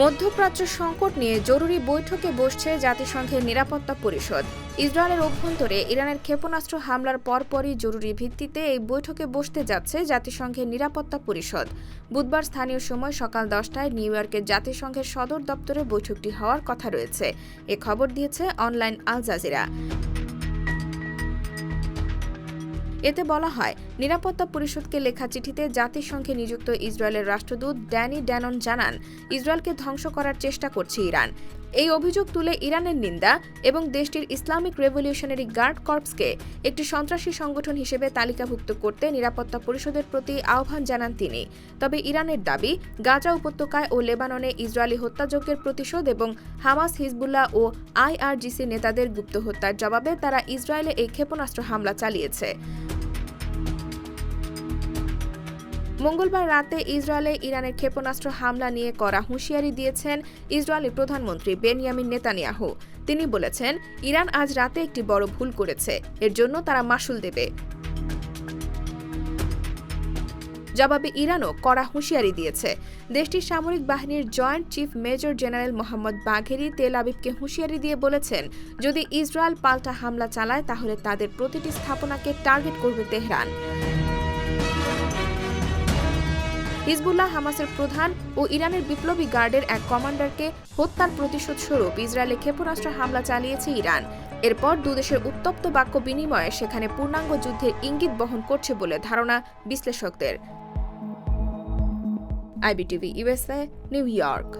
মধ্যপ্রাচ্য সংকট নিয়ে জরুরি বৈঠকে বসছে জাতিসংঘের নিরাপত্তা পরিষদ। ইসরায়েলের অভ্যন্তরে ইরানের ক্ষেপণাস্ত্র হামলার পরপরই জরুরি ভিত্তিতে এই বৈঠকে বসতে যাচ্ছে জাতিসংঘের নিরাপত্তা পরিষদ। বুধবার স্থানীয় সময় সকাল দশটায় নিউ ইয়র্কের জাতিসংঘের সদর দপ্তরে বৈঠকটি হওয়ার কথা রয়েছে। এ খবর দিয়েছে অনলাইন আল জাজিরা। এতে বলা হয়, নিরাপত্তা পরিষদকে লেখা চিঠিতে জাতিসংঘে নিযুক্ত ইসরায়েলের রাষ্ট্রদূত ড্যানি ড্যানন জানান, ইসরায়েলকে ধ্বংস করার চেষ্টা করছে ইরান। এই অভিযোগ তুলে ইরানের নিন্দা এবং দেশটির ইসলামিক রেভলিউশনারি গার্ড কর্পসকে একটি সন্ত্রাসী সংগঠন হিসেবে তালিকাভুক্ত করতে নিরাপত্তা পরিষদের প্রতি আহ্বান জানান তিনি। তবে ইরানের দাবি, গাজা উপত্যকায় ও লেবাননে ইসরায়েলি হত্যাযজ্ঞের প্রতিশোধ এবং হামাস, হিজবুল্লাহ ও আইআরজিসি নেতাদের গুপ্ত হত্যার জবাবে তারা ইসরায়েলে এই ক্ষেপণাস্ত্র হামলা চালিয়েছে। মঙ্গলবার রাতে ইসরায়েলে ইরানের ক্ষেপণাস্ত্র হামলা নিয়ে করা হুঁশিয়ারি দিয়েছেন ইসরায়েলি প্রধানমন্ত্রী বেনিয়ামিন নেতানিয়াহু। তিনি বলেছেন, ইরান আজ রাতে একটি বড় ভুল করেছে, এর জন্য তারা মাসুল দেবে। জবাবে ইরানও কড়া হুঁশিয়ারি দিয়েছে। দেশটির সামরিক বাহিনীর joint chief major general Mohammad Bagheri তেল আবিবকে হুঁশিয়ারি দিয়ে বলেছেন, যদি ইসরায়েল পাল্টা হামলা চালায়, তাহলে তাদের প্রতিটি স্থাপনাকে টার্গেট করবে তেহরান। হিজবুল্লাহ হামাসের প্রধান ও ইরানের বিপ্লবী গার্ডের এক কমান্ডারকে হত্যার প্রতিশোধ স্বরূপ ইসরায়েলে ক্ষেপণাস্ত্র হামলা চালিয়েছে ইরান। এরপর দুদেশের উত্তপ্ত বাক্য বিনিময়ে সেখানে পূর্ণাঙ্গ যুদ্ধের ইঙ্গিত বহন করছে বলে ধারণা বিশ্লেষকদের। IBTV USA New York.